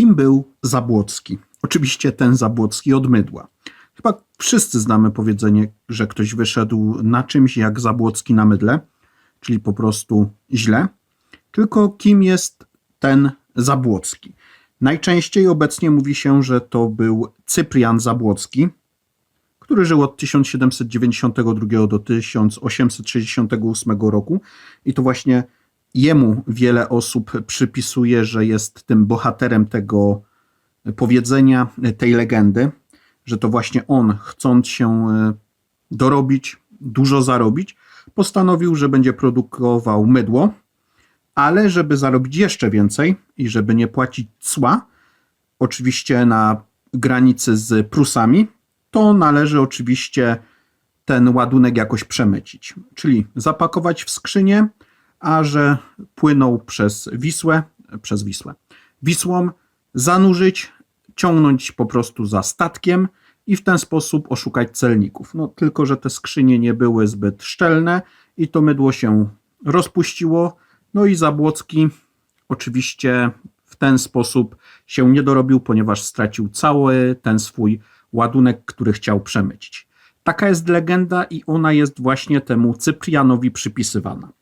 Kim był Zabłocki? Oczywiście ten Zabłocki od mydła. Chyba wszyscy znamy powiedzenie, że ktoś wyszedł na czymś jak Zabłocki na mydle, czyli po prostu źle. Tylko kim jest ten Zabłocki? Najczęściej obecnie mówi się, że to był Cyprian Zabłocki, który żył od 1792 do 1868 roku i to właśnie jemu wiele osób przypisuje, że jest tym bohaterem tego powiedzenia, tej legendy, że to właśnie on, chcąc się e, dorobić, dużo zarobić, postanowił, że będzie produkował mydło, ale żeby zarobić jeszcze więcej i żeby nie płacić cła, oczywiście na granicy z Prusami, to należy oczywiście ten ładunek jakoś przemycić, czyli zapakować w skrzynię, a że płynął przez Wisłę, przez Wisłę, Wisłą, zanurzyć, ciągnąć po prostu za statkiem i w ten sposób oszukać celników. No tylko, że te skrzynie nie były zbyt szczelne i to mydło się rozpuściło, no i Zabłocki oczywiście w ten sposób się nie dorobił, ponieważ stracił cały ten swój ładunek, który chciał przemycić. Taka jest legenda i ona jest właśnie temu Cyprianowi przypisywana.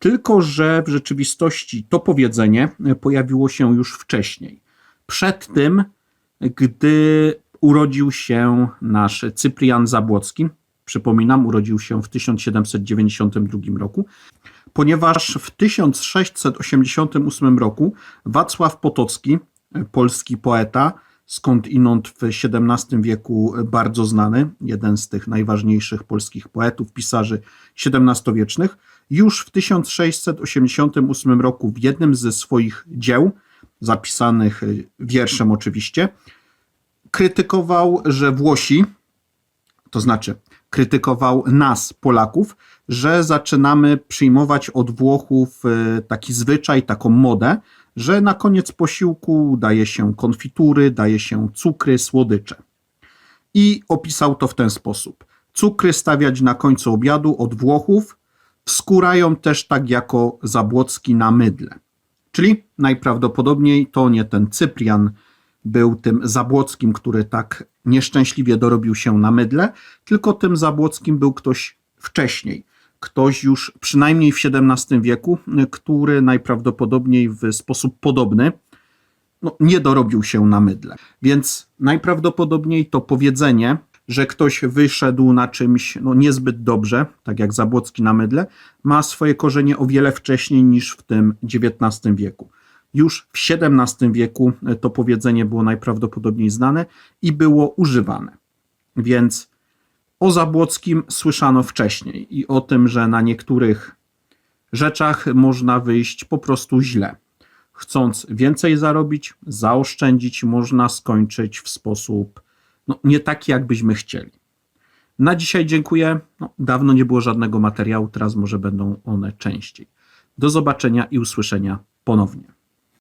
Tylko, że w rzeczywistości to powiedzenie pojawiło się już wcześniej. Przed tym, gdy urodził się nasz Cyprian Zabłocki, przypominam, urodził się w 1792 roku, ponieważ w 1688 roku Wacław Potocki, polski poeta, skądinąd w XVII wieku bardzo znany, jeden z tych najważniejszych polskich poetów, pisarzy XVII-wiecznych, już w 1688 roku w jednym ze swoich dzieł, zapisanych wierszem oczywiście, krytykował, że Włosi, to znaczy krytykował nas, Polaków, że zaczynamy przyjmować od Włochów e, taki zwyczaj, taką modę, że na koniec posiłku daje się konfitury, daje się cukry, słodycze. I opisał to w ten sposób. Cukry stawiać na końcu obiadu od Włochów, wskórają też tak jako Zabłocki na mydle. Czyli najprawdopodobniej to nie ten Cyprian był tym Zabłockim, który tak nieszczęśliwie dorobił się na mydle, tylko tym Zabłockim był ktoś wcześniej. Ktoś już przynajmniej w XVII wieku, który najprawdopodobniej w sposób podobny no, nie dorobił się na mydle. Więc najprawdopodobniej to powiedzenie, że ktoś wyszedł na czymś no, niezbyt dobrze, tak jak Zabłocki na mydle, ma swoje korzenie o wiele wcześniej niż w tym XIX wieku. Już w XVII wieku to powiedzenie było najprawdopodobniej znane i było używane. Więc o Zabłockim słyszano wcześniej i o tym, że na niektórych rzeczach można wyjść po prostu źle. Chcąc więcej zarobić, zaoszczędzić, można skończyć w sposób no, nie taki, jakbyśmy chcieli. Na dzisiaj dziękuję. No, dawno nie było żadnego materiału, teraz może będą one częściej. Do zobaczenia i usłyszenia ponownie.